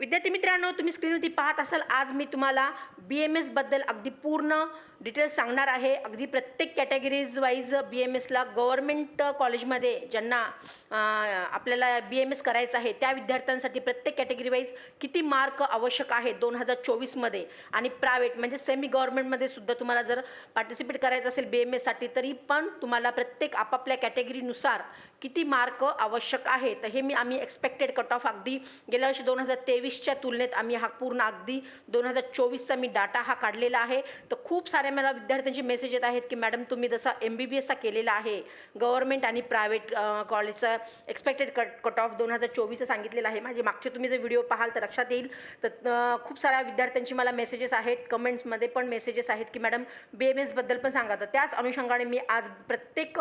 विद्यार्थी मित्रांनो तुम्ही स्क्रीनवरती पाहत असाल आज मी तुम्हाला बी एम एसबद्दल अगदी पूर्ण डिटेल्स सांगणार आहे. अगदी प्रत्येक कॅटेगरीज वाईज बी एम एसला गव्हर्मेंट कॉलेजमध्ये ज्यांना आपल्याला बी एम एस करायचं आहे त्या विद्यार्थ्यांसाठी प्रत्येक कॅटेगरी वाईज किती मार्क आवश्यक आहे दोन हजार चोवीसमध्ये आणि प्रायव्हेट म्हणजे सेमी गव्हर्मेंटमध्ये सुद्धा तुम्हाला जर पार्टिसिपेट करायचं असेल बी एम एससाठी तरी पण तुम्हाला प्रत्येक आपापल्या कॅटेगरीनुसार किती मार्क आवश्यक आहे? तर हे मी आम्ही एक्सपेक्टेड कट ऑफ अगदी गेल्या वर्षी दोन हजार तेवीस तेवीसच्या तुलनेत आम्ही हा पूर्ण अगदी दोन हजार चोवीसचा मी डाटा हा काढलेला आहे. तर खूप साऱ्या मला विद्यार्थ्यांचे मेसेज येत आहेत की मॅडम तुम्ही जसा एम बी बी एसचा केलेला आहे गव्हर्मेंट आणि प्रायव्हेट कॉलेजचा एक्सपेक्टेड कट कट ऑफ दोन हजार चोवीसचं सांगितलेलं आहे. माझे मागचे तुम्ही जर व्हिडिओ पाहाल तर लक्षात येईल. तर खूप साऱ्या विद्यार्थ्यांची मला मेसेजेस आहेत. कमेंट्समध्ये पण मेसेजेस आहेत की मॅडम बी एम एसबद्दल पण सांगा. तर त्याच अनुषंगाने मी आज प्रत्येक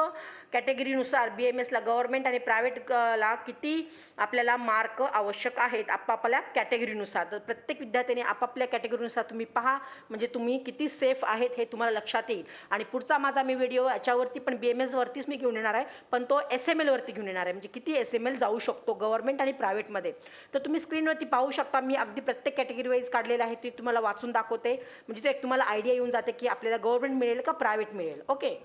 कॅटेगरीनुसार बी एम एसला गव्हर्मेंट आणि प्रायव्हेटला किती आपल्याला मार्क आवश्यक आहेत आपापल्या कॅटेगरीनुसार तर प्रत्येक विद्यार्थ्याने आपापल्या कॅटेगरीनुसार तुम्ही पहा म्हणजे तुम्ही किती सेफ आहेत हे तुम्हाला लक्षात येईल. आणि पुढचा माझा मी व्हिडिओ याच्यावरती पण बी एम एसवरतीच मी घेऊन येणार आहे पण तो एस एम एलवरती घेऊन येणार आहे. म्हणजे किती एस एम एल जाऊ शकतो गव्हर्मेंट आणि प्रायव्हेटमध्ये तर तुम्ही स्क्रीनवरती पाहू शकता मी अगदी प्रत्येक कॅटेगरी वाईज काढलेलं आहे ते तुम्हाला वाचून दाखवते. म्हणजे तो एक तुम्हाला आयडिया येऊन जाते की आपल्याला गव्हर्मेंट मिळेल का प्रायव्हेट मिळेल. ओके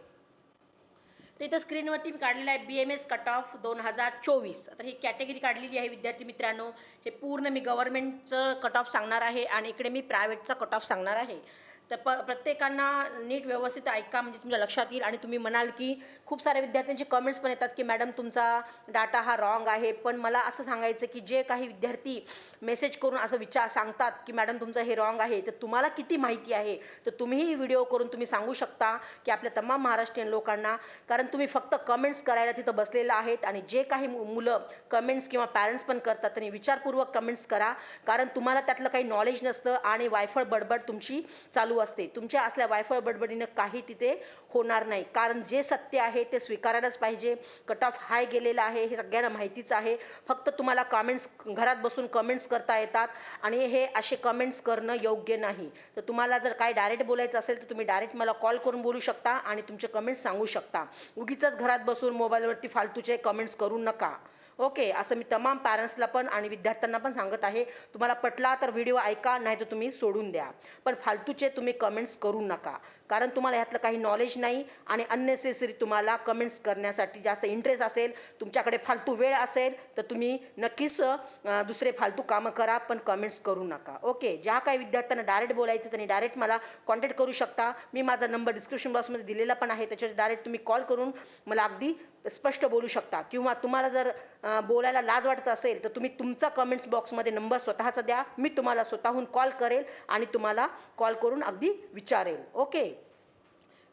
तर इथं स्क्रीनवरती मी काढलेलं आहे B M S cut off दोन हजार चोवीस. आता ही कॅटेगरी काढलेली आहे विद्यार्थी मित्रांनो. हे पूर्ण मी गव्हर्नमेंटचं कट ऑफ सांगणार आहे आणि इकडे मी प्रायव्हेटचा कट ऑफ सांगणार आहे. तर प प्रत्येकांना नीट व्यवस्थित ऐका म्हणजे तुमच्या लक्षात येईल. आणि तुम्ही म्हणाल की खूप साऱ्या विद्यार्थ्यांचे कमेंट्स पण येतात की मॅडम तुमचा डाटा हा रॉंग आहे. पण मला असं सांगायचं की जे काही विद्यार्थी मेसेज करून असं विचार सांगतात की मॅडम तुमचं हे रॉंग आहे तर तुम्हाला किती माहिती आहे? तर तुम्हीही व्हिडिओ करून तुम्ही सांगू शकता की आपल्या तमाम महाराष्ट्रीयन लोकांना. कारण तुम्ही फक्त कमेंट्स करायला तिथं बसलेलं आहेत आणि जे काही मुलं कमेंट्स किंवा पॅरेंट्स पण करतात त्यांनी विचारपूर्वक कमेंट्स करा. कारण तुम्हाला त्यातलं काही नॉलेज नसतं आणि वायफळ बडबड तुमची चालू असते. तुमच्या असल्या वायफळ बडबडीनं काही तिथे होणार नाही. कारण जे सत्य आहे ते स्वीकारायलाच पाहिजे. कट ऑफ हाय गेलेलं आहे हे सगळ्यांना माहितीच आहे. फक्त तुम्हाला कमेंट्स घरात बसून कमेंट्स करता येतात आणि हे असे कमेंट्स करणं योग्य नाही. तर तुम्हाला जर काय डायरेक्ट बोलायचं असेल तर तुम्ही डायरेक्ट मला कॉल करून बोलू शकता आणि तुमचे कमेंट्स सांगू शकता. उगीच घरात बसून मोबाईलवरती फालतूचे कमेंट्स करू नका. ओके असं मी तमाम पॅरेंट्सला पण आणि विद्यार्थ्यांना पण सांगत आहे. तुम्हाला पटला तर व्हिडिओ ऐका नाही तर तुम्ही सोडून द्या. पण फालतूचे तुम्ही कमेंट्स करू नका. कारण तुम्हाला ह्यातलं काही नॉलेज नाही आणि अननेसेसरी तुम्हाला कमेंट्स करण्यासाठी जास्त इंटरेस्ट असेल तुमच्याकडे फालतू वेळ असेल तर तुम्ही नक्कीच दुसरे फालतू कामं करा पण कमेंट्स करू नका. ओके ज्या काही विद्यार्थ्यांना डायरेक्ट बोलायचं त्यांनी डायरेक्ट मला कॉन्टॅक्ट करू शकता. मी माझा नंबर डिस्क्रिप्शन बॉक्समध्ये दिलेला पण आहे त्याच्यावर डायरेक्ट तुम्ही कॉल करून मला अगदी स्पष्ट बोलू शकता. किंवा तुम्हाला जर बोलायला लाज वाटत असेल तर तुम्ही तुमचा कमेंट्स बॉक्समध्ये नंबर स्वतःचा द्या. मी तुम्हाला स्वतःहून कॉल करेल आणि तुम्हाला कॉल करून अगदी विचारेल. ओके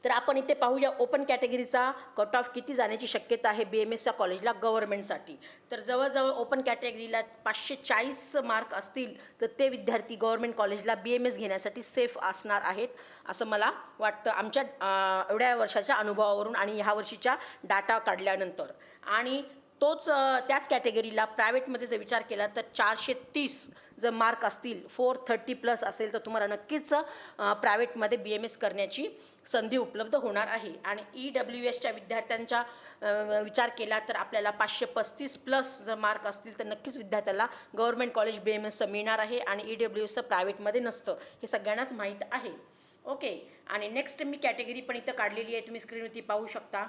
तर आपण इथे पाहूया ओपन कॅटेगरीचा कट ऑफ किती जाण्याची शक्यता आहे बी एम एसच्या कॉलेजला गव्हर्नमेंटसाठी तर जवळजवळ ओपन कॅटेगरीला पाचशे चाळीस मार्क असतील तर ते विद्यार्थी गव्हर्नमेंट कॉलेजला बी एम एस घेण्यासाठी सेफ असणार आहेत असं मला वाटतं आमच्या एवढ्या वर्षाच्या अनुभवावरून आणि ह्या वर्षीच्या डाटा काढल्यानंतर. आणि तोच त्याच कॅटेगरीला प्रायव्हेटमध्ये जर विचार केला तर चारशे तीस जर मार्क असतील फोर थर्टी प्लस असेल तर तुम्हाला नक्कीच प्रायव्हेटमध्ये बी एम एस करण्याची संधी उपलब्ध होणार आहे. आणि ई डब्ल्यू एसच्या विद्यार्थ्यांचा विचार केला तर आपल्याला पाचशे पस्तीस प्लस जर मार्क असतील तर नक्कीच विद्यार्थ्याला गव्हर्नमेंट कॉलेज बी एम एसचं मिळणार आहे आणि ई डब्ल्यू एसचं प्रायव्हेटमध्ये नसतं. हे सगळ्यांनाच माहीत आहे. ओके. आणि नेक्स्ट मी कॅटेगरी पण इथं काढलेली आहे. तुम्ही स्क्रीनवरती पाहू शकता.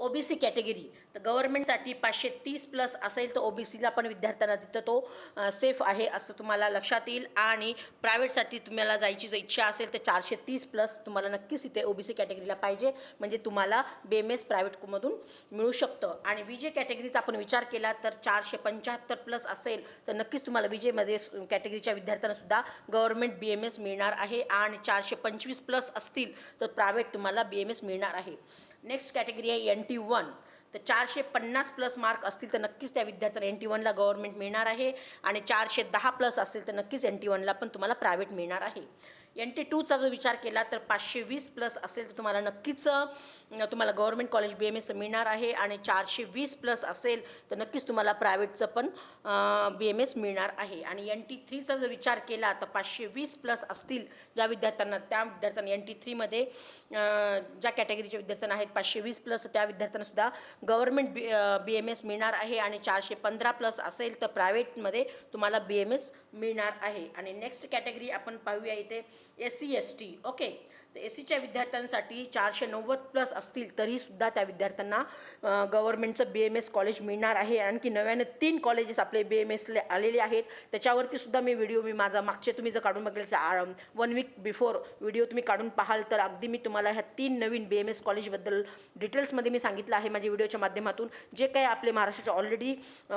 OBC category. तर गव्हर्नमेंटसाठी पाचशे तीस प्लस असेल तर ओबीसीला पण विद्यार्थ्यांना तिथं तो सेफ आहे असं तुम्हाला लक्षात येईल. आणि प्रायव्हेटसाठी तुम्हाला जायची जर इच्छा असेल तर चारशे तीस प्लस तुम्हाला नक्कीच इथे ओबीसी कॅटेगरीला पाहिजे. म्हणजे तुम्हाला बी एम एस प्रायव्हेटमधून मिळू शकतं. आणि विजय कॅटेगरीचा आपण विचार केला तर चारशे पंच्याहत्तर प्लस असेल तर नक्कीच तुम्हाला विजयमध्ये कॅटेगरीच्या विद्यार्थ्यांना सुद्धा गव्हर्नमेंट बी एम एस मिळणार आहे. आणि चारशे पंचवीस प्लस असतील तर प्रायव्हेट तुम्हाला बी एम एस मिळणार आहे. नेक्स्ट कॅटेगरी आहे एन टी वन तर चारशे पन्नास प्लस मार्क असतील तर नक्कीच त्या विद्यार्थ्याला एन टी वनला गव्हर्मेंट मिळणार आहे. आणि चारशे दहा प्लस असतील तर नक्कीच एन टी वनला पण तुम्हाला प्रायव्हेट मिळणार आहे. एन टी टूचा जो विचार केला तर पाचशे वीस प्लस असेल तर तुम्हाला नक्कीच तुम्हाला government college B M S मिळणार आहे आणि चारशे वीस प्लस असेल तर नक्कीच तुम्हाला प्रायव्हेटचं पण बी एम एस मिळणार आहे. आणि एन टी थ्रीचा जर विचार केला तर पाचशे वीस प्लस असतील ज्या विद्यार्थ्यांना त्या विद्यार्थ्यांना एन टी थ्रीमध्ये ज्या कॅटेगरीचे विद्यार्थ्यांना आहेत पाचशे वीस प्लस त्या विद्यार्थ्यांनासुद्धा government B B M S मिळणार आहे आणि चारशे पंधरा प्लस असेल तर प्रायव्हेटमध्ये तुम्हाला बी एम एस मिळणार आहे. आणि नेक्स्ट कॅटेगरी आपण पाहूया इथे S C S T okay? तर एस सीच्या विद्यार्थ्यांसाठी चारशे नव्वद प्लस असतील तरीसुद्धा त्या विद्यार्थ्यांना गव्हर्नमेंटचं बी एम एस कॉलेज मिळणार आहे. आणखी नव्याने तीन कॉलेजेस आपले बी एम एसले आलेले आहेत. त्याच्यावरती सुद्धा मी व्हिडिओ मी माझा मागचे तुम्ही जर काढून बघेल वन वीक बिफोर व्हिडिओ तुम्ही काढून पाहाल तर अगदी मी तुम्हाला ह्या तीन नवीन बी एम एस कॉलेजबद्दल डिटेल्समध्ये मी सांगितलं आहे माझ्या व्हिडिओच्या माध्यमातून. जे काही आपले महाराष्ट्राचे ऑलरेडी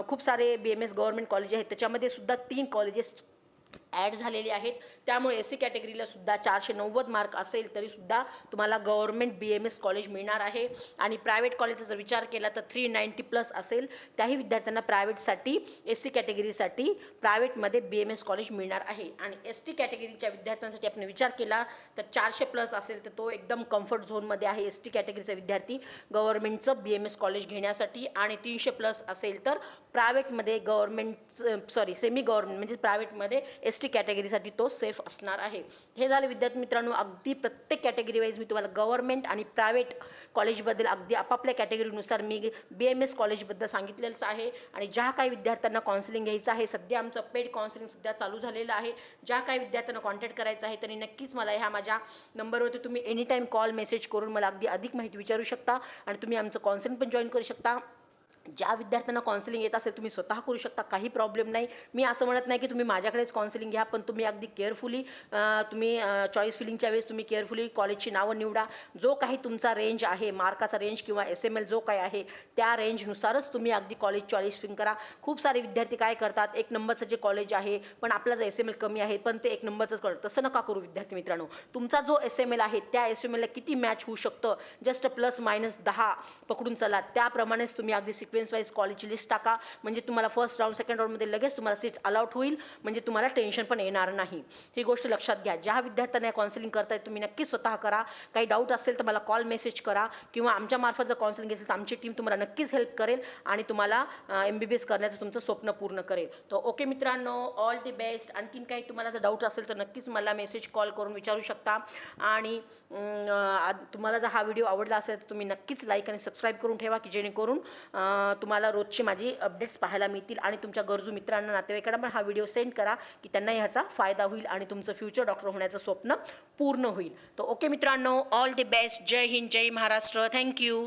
खूप सारे B M S government college आहेत त्याच्यामध्ये सुद्धा तीन कॉलेजेस ॲड झालेले आहेत. त्यामुळे एस सी कॅटेगरीला सुद्धा चारशे नव्वद मार्क असेल तरीसुद्धा तुम्हाला government B M S college मिळणार आहे. आणि प्रायव्हेट कॉलेजचा जर विचार केला तर थ्री नाईंटी प्लस असेल. त्याही विद्यार्थ्यांना प्रायव्हेटसाठी एस सी कॅटेगरीसाठी प्रायव्हेटमध्ये बी एम एस कॉलेज मिळणार आहे. आणि एस टी कॅटेगरीच्या विद्यार्थ्यांसाठी आपण विचार केला तर चारशे प्लस असेल तर तो एकदम कम्फर्ट झोनमध्ये आहे एस टी कॅटेगरीचा विद्यार्थी गव्हर्नमेंटचं बी एम एस कॉलेज घेण्यासाठी. आणि तीनशे प्लस असेल तर प्रायव्हेटमध्ये गव्हर्मेंटचं सॉरी सेमी गव्हर्नमेंट म्हणजे प्रायव्हेटमध्ये एस टी कॅटेगरीसाठी तो सेफ असणार आहे. हे झालं विद्यार्थी मित्रांनो अगदी प्रत्येक कॅटेगरी वाईज मी तुम्हाला गव्हर्मेंट आणि प्रायव्हेट कॉलेजबद्दल अगदी आपापल्या कॅटेगरीनुसार मी बी एम एस कॉलेजबद्दल सांगितलेलंच आहे. आणि ज्या काही विद्यार्थ्यांना काउन्सिलिंग घ्यायचं आहे सध्या आमचं पेड काउन्सिलिंग सध्या चालू झालेलं आहे. ज्या काही विद्यार्थ्यांना कॉन्टॅक्ट करायचं आहे त्यांनी नक्कीच मला ह्या माझ्या नंबरवरती तुम्ही एनी टाईम कॉल मेसेज करून मला अगदी अधिक माहिती विचारू शकता. आणि तुम्ही आमचं काउन्सिलिंग पण जॉईन करू शकता. ज्या विद्यार्थ्यांना काउन्सिलिंग येत असेल तुम्ही स्वतः करू शकता काही प्रॉब्लेम नाही. मी असं म्हणत नाही की तुम्ही माझ्याकडेच काउन्सिलिंग घ्या पण तुम्ही अगदी केअरफुली तुम्ही चॉईस फिलिंगच्या वेळेस तुम्ही केअरफुली कॉलेजची नावं निवडा. जो काही तुमचा रेंज आहे मार्काचा रेंज किंवा एस एम एल जो काही आहे त्या रेंजनुसारच तुम्ही अगदी कॉलेज चॉईस फिलिंग करा. खूप सारे विद्यार्थी काय करतात एक नंबरचं जे कॉलेज आहे पण आपला जर एस एम एल कमी आहे पण ते एक नंबरचंच कॉलेज तसं नका करू विद्यार्थी मित्रांनो. तुमचा जो एस एम एल आहे त्या एस एम एलला किती मॅच होऊ शकतं? जस्ट प्लस मायनस दहा पकडून चला. त्याप्रमाणेच तुम्ही अगदी एक्सपिरियन्स वाईज कॉलेजची लिस्ट टाका. म्हणजे तुम्हाला फर्स्ट राऊंड सेकंड राऊंडमध्ये लगेच तुम्हाला सीट्स अलाउट होईल. म्हणजे तुम्हाला टेन्शन पण येणार नाही. ही गोष्ट लक्षात घ्या. ज्या विद्यार्थ्यांना काउन्सिलिंग करताय तुम्ही नक्कीच स्वतः करा. काही डाऊट असेल तर मला कॉल मेसेज करा. किंवा आमच्यामार्फत जर काउन्सिलिंग असेल तर आमची टीम तुम्हाला नक्कीच हेल्प करेल आणि तुम्हाला एम बी बी एस करण्याचं तुमचं स्वप्न पूर्ण करेल. तर ओके मित्रांनो ऑल दी बेस्ट आणखीन काही तुम्हाला जर डाऊट असेल तर नक्कीच मला मेसेज कॉल करून विचारू शकता. आणि तुम्हाला जर हा व्हिडिओ आवडला असेल तर तुम्ही नक्कीच लाईक आणि सबस्क्राईब करून ठेवा की जेणेकरून तुम्हाला रोजची माझी अपडेट्स पाहायला मिळतील आणि तुमच्या गरजू मित्रांना नातेवाईकांना पण हा व्हिडिओ सेंड करा की त्यांना ह्याचा फायदा होईल आणि तुमचं फ्युचर डॉक्टर होण्याचं स्वप्न पूर्ण होईल. तर ओके मित्रांनो ऑल द बेस्ट जय हिंद जय महाराष्ट्र. Thank you